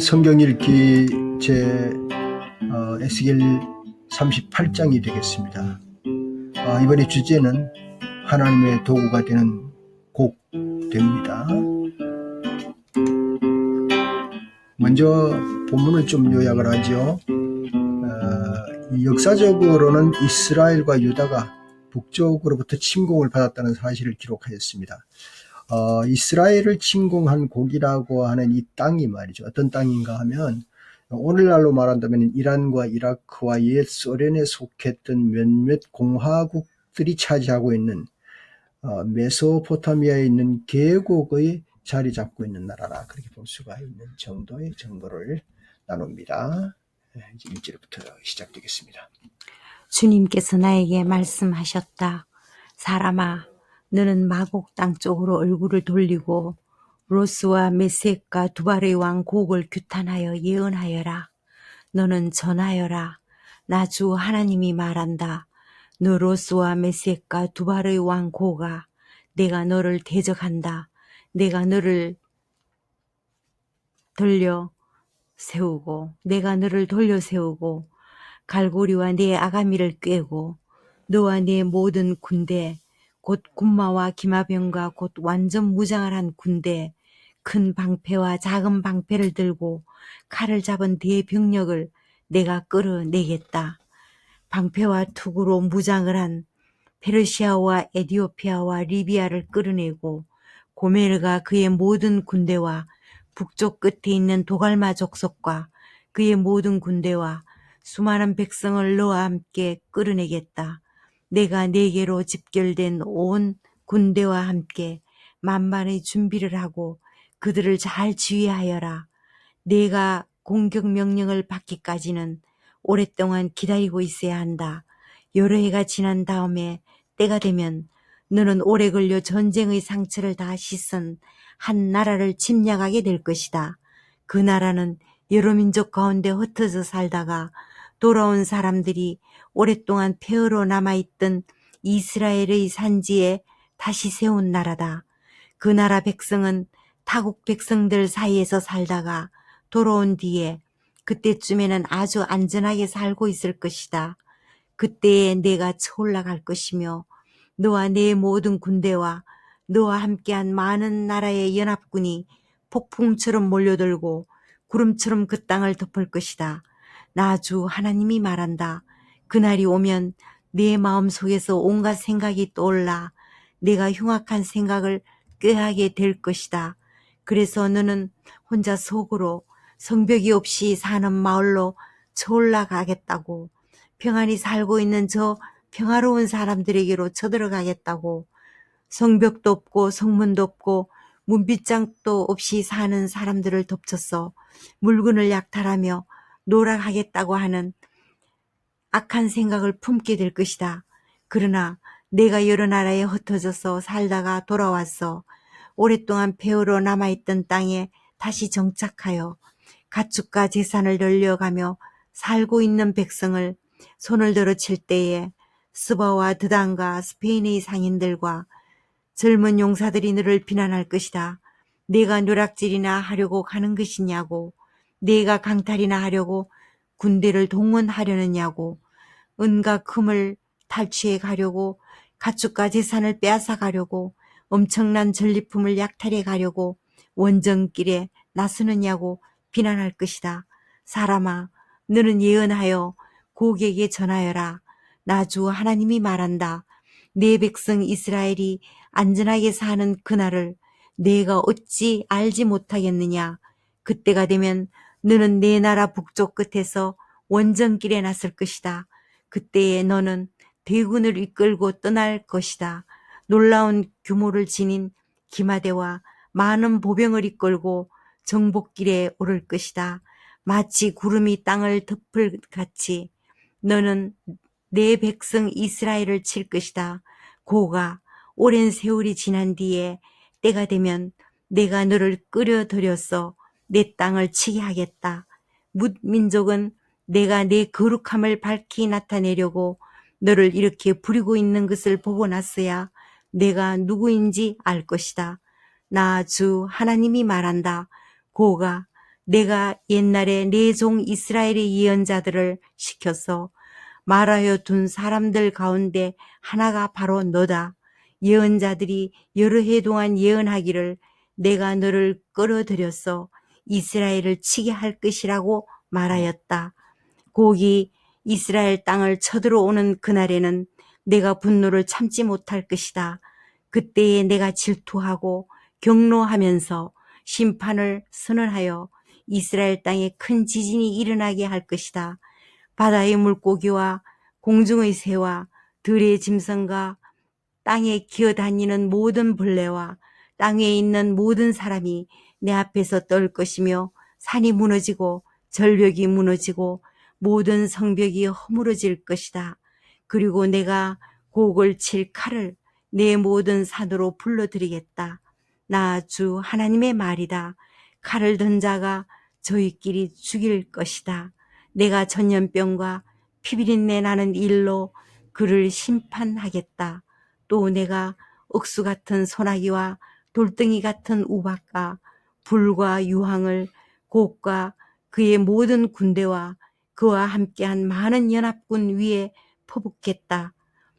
성경 읽기 제 어, 에스겔 38장이 되겠습니다. 아, 이번에 주제는 하나님의 도구가 되는 곡 됩니다. 먼저 본문을 좀 요약을 하죠. 어, 이 역사적으로는 이스라엘과 유다가 북쪽으로부터 침공을 받았다는 사실을 기록하였습니다. 어, 이스라엘을 침공한 곡이라고 하는 이 땅이 말이죠. 어떤 땅인가 하면 오늘날로 말한다면 이란과 이라크와 옛 소련에 속했던 몇몇 공화국들이 차지하고 있는 어, 메소포타미아에 있는 계곡의 자리 잡고 있는 나라라 그렇게 볼 수가 있는 정도의 정보를 나눕니다. 네, 이제 1절부터 시작되겠습니다. 주님께서 나에게 말씀하셨다. 사람아, 너는 마곡 땅 쪽으로 얼굴을 돌리고 로스와 메섹과 두발의 왕 곡을 규탄하여 예언하여라. 너는 전하여라. 나 주 하나님이 말한다. 너 로스와 메섹과 두발의 왕 고가 내가 너를 대적한다. 내가 너를 돌려 세우고 내가 너를 돌려 세우고 갈고리와 네 아가미를 꿰고 너와 네 모든 군대 곧 군마와 기마병과 곧 완전 무장을 한 군대 큰 방패와 작은 방패를 들고 칼을 잡은 대병력을 내가 끌어내겠다. 방패와 투구로 무장을 한 페르시아와 에디오피아와 리비아를 끌어내고 고메르가 그의 모든 군대와 북쪽 끝에 있는 도갈마 족속과 그의 모든 군대와 수많은 백성을 너와 함께 끌어내겠다. 내가 네게로 집결된 온 군대와 함께 만반의 준비를 하고 그들을 잘 지휘하여라. 내가 공격 명령을 받기까지는 오랫동안 기다리고 있어야 한다. 여러 해가 지난 다음에 때가 되면 너는 오래 걸려 전쟁의 상처를 다 씻은 한 나라를 침략하게 될 것이다. 그 나라는 여러 민족 가운데 흩어져 살다가 돌아온 사람들이 오랫동안 폐허로 남아있던 이스라엘의 산지에 다시 세운 나라다. 그 나라 백성은 타국 백성들 사이에서 살다가 돌아온 뒤에 그때쯤에는 아주 안전하게 살고 있을 것이다. 그때에 내가 쳐올라갈 것이며 너와 내 모든 군대와 너와 함께한 많은 나라의 연합군이 폭풍처럼 몰려들고 구름처럼 그 땅을 덮을 것이다. 나 주 하나님이 말한다. 그날이 오면 내 마음 속에서 온갖 생각이 떠올라 내가 흉악한 생각을 꾀하게 될 것이다. 그래서 너는 혼자 속으로 성벽이 없이 사는 마을로 쳐올라가겠다고 평안히 살고 있는 저 평화로운 사람들에게로 쳐들어가겠다고 성벽도 없고 성문도 없고 문빗장도 없이 사는 사람들을 덮쳐서 물건을 약탈하며 노락하겠다고 하는 악한 생각을 품게 될 것이다. 그러나 내가 여러 나라에 흩어져서 살다가 돌아왔어 오랫동안 폐허로 남아있던 땅에 다시 정착하여 가축과 재산을 늘려가며 살고 있는 백성을 손을 들어 칠 때에 스바와 드단과 스페인의 상인들과 젊은 용사들이 너를 비난할 것이다. 내가 누락질이나 하려고 가는 것이냐고, 내가 강탈이나 하려고 군대를 동원하려느냐고, 은과 금을 탈취해 가려고 가축과 재산을 빼앗아 가려고 엄청난 전리품을 약탈해 가려고 원정길에 나서느냐고 비난할 것이다. 사람아, 너는 예언하여 고객에게 전하여라. 나주 하나님이 말한다. 내 백성 이스라엘이 안전하게 사는 그날을 내가 어찌 알지 못하겠느냐. 그때가 되면 너는 내 나라 북쪽 끝에서 원정길에 나설 것이다. 그때에 너는 대군을 이끌고 떠날 것이다. 놀라운 규모를 지닌 기마대와 많은 보병을 이끌고 정복길에 오를 것이다. 마치 구름이 땅을 덮을 같이 너는 내 백성 이스라엘을 칠 것이다. 고가 오랜 세월이 지난 뒤에 때가 되면 내가 너를 끌어들여서 내 땅을 치게 하겠다. 뭇 민족은 내가 내 거룩함을 밝히 나타내려고 너를 이렇게 부리고 있는 것을 보고 났어야 내가 누구인지 알 것이다. 나 주 하나님이 말한다. 고가 내가 옛날에 내 종 이스라엘의 예언자들을 시켜서 말하여 둔 사람들 가운데 하나가 바로 너다. 예언자들이 여러 해 동안 예언하기를 내가 너를 끌어들여서 이스라엘을 치게 할 것이라고 말하였다. 곡이 이스라엘 땅을 쳐들어오는 그날에는 내가 분노를 참지 못할 것이다. 그때에 내가 질투하고 경노하면서 심판을 선언하여 이스라엘 땅에 큰 지진이 일어나게 할 것이다. 바다의 물고기와 공중의 새와 들의 짐승과 땅에 기어다니는 모든 벌레와 땅에 있는 모든 사람이 내 앞에서 떨 것이며 산이 무너지고 절벽이 무너지고 모든 성벽이 허물어질 것이다. 그리고 내가 곡을 칠 칼을 내 모든 산으로 불러들이겠다. 나 주 하나님의 말이다. 칼을 든 자가 저희끼리 죽일 것이다. 내가 전염병과 피비린내 나는 일로 그를 심판하겠다. 또 내가 억수 같은 소나기와 돌덩이 같은 우박과 불과 유황을 곡과 그의 모든 군대와 그와 함께한 많은 연합군 위에 퍼붓겠다.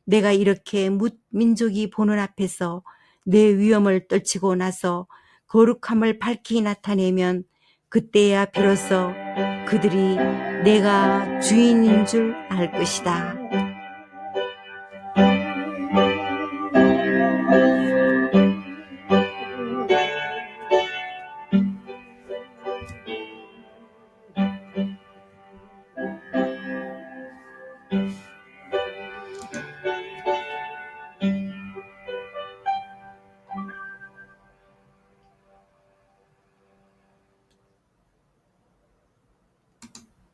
내가 이렇게 뭇 민족이 보는 앞에서 내 위엄을 떨치고 나서 거룩함을 밝히 나타내면 그때야 비로소 그들이 내가 주인인 줄 알 것이다.